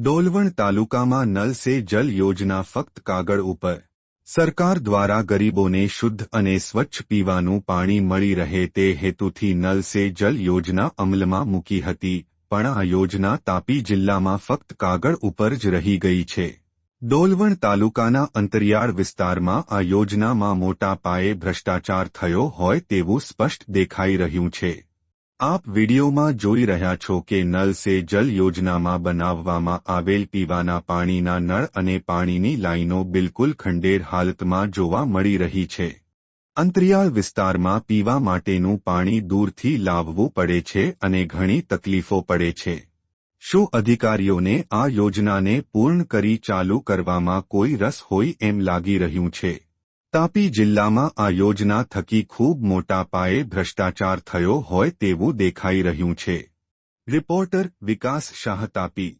ડોલવણ તાલુકામાં નલ સે જલ યોજના ફક્ત કાગળ ઉપર. સરકાર દ્વારા ગરીબોને શુદ્ધ અને સ્વચ્છ પીવાનું પાણી મળી રહે તે હેતુથી નલ સે જલ યોજના અમલમાં મૂકી હતી, પણ આ યોજના તાપી જિલ્લામાં ફક્ત કાગળ ઉપર જ રહી ગઈ છે. ડોલવણ તાલુકાના અંતરિયાળ વિસ્તારમાં આ યોજનામાં મોટા પાયે ભ્રષ્ટાચાર થયો હોય તેવું સ્પષ્ટ દેખાઈ રહ્યું છે. આપ વિડીયોમાં જોઈ રહ્યા છો કે નલ સે જલ યોજનામાં બનાવવામાં આવેલ પીવાના પાણીના નળ અને પાણીની લાઈનો બિલકુલ ખંડેર હાલતમાં જોવા મળી રહી છે. અંતરિયાળ વિસ્તારમાં પીવા માટેનું પાણી દૂરથી લાવવું પડે છે અને ઘણી તકલીફો પડે છે. શું અધિકારીઓને આ યોજનાને પૂર્ણ કરી ચાલુ કરવામાં કોઈ રસ હોય એમ લાગી રહ્યું છે? તાપી જિલ્લામાં આ યોજના થકી ખૂબ મોટા પાયે ભ્રષ્ટાચાર થયો હોય તેવું દેખાઈ રહ્યું છે. રિપોર્ટર વિકાસ શાહ તાપી